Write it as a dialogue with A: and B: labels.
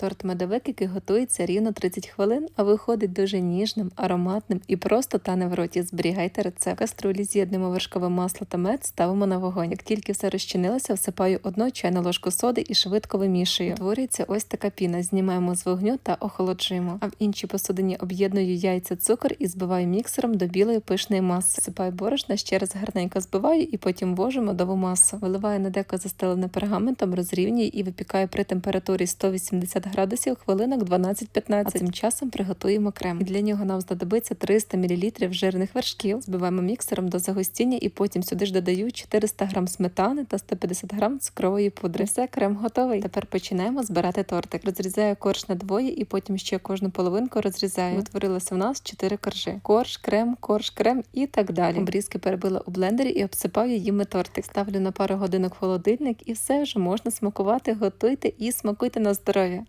A: Торт медовик, який готується рівно 30 хвилин, а виходить дуже ніжним, ароматним і просто тане в роті. Зберігайте рецепт. В каструлі з'єднуємо вершкове масло та мед, ставимо на вогонь. Як тільки все розчинилося, всипаю одну чайну ложку соди і швидко вимішую. Утворюється ось така піна. Знімаємо з вогню та охолоджуємо. А в іншій посудині об'єдную яйця, цукор і збиваю міксером до білої пишної маси. Сипаю борошна, ще раз гарненько збиваю і потім ввожу медову масу. Виливаю на деко застелене пергаментом, розрівнюю і випікаю при температурі 180 градусів хвилинок 12-15. А цим часом приготуємо крем. І для нього нам знадобиться 300 мл жирних вершків. Збиваємо міксером до загустіння і потім сюди ж додаю 400 г сметани та 150 г цукрової пудри. Все, крем готовий. Тепер починаємо збирати тортик. Розрізаю корж на двоє і потім ще кожну половинку розрізаю. Утворилося в нас 4 коржі. Корж, крем, корж, крем і так далі. Обрізки перебила у блендері і обсипаю їми тортик. Ставлю на пару годинок в холодильник і все вже можна смакувати. Готуйте і смакуйте на здоров'я.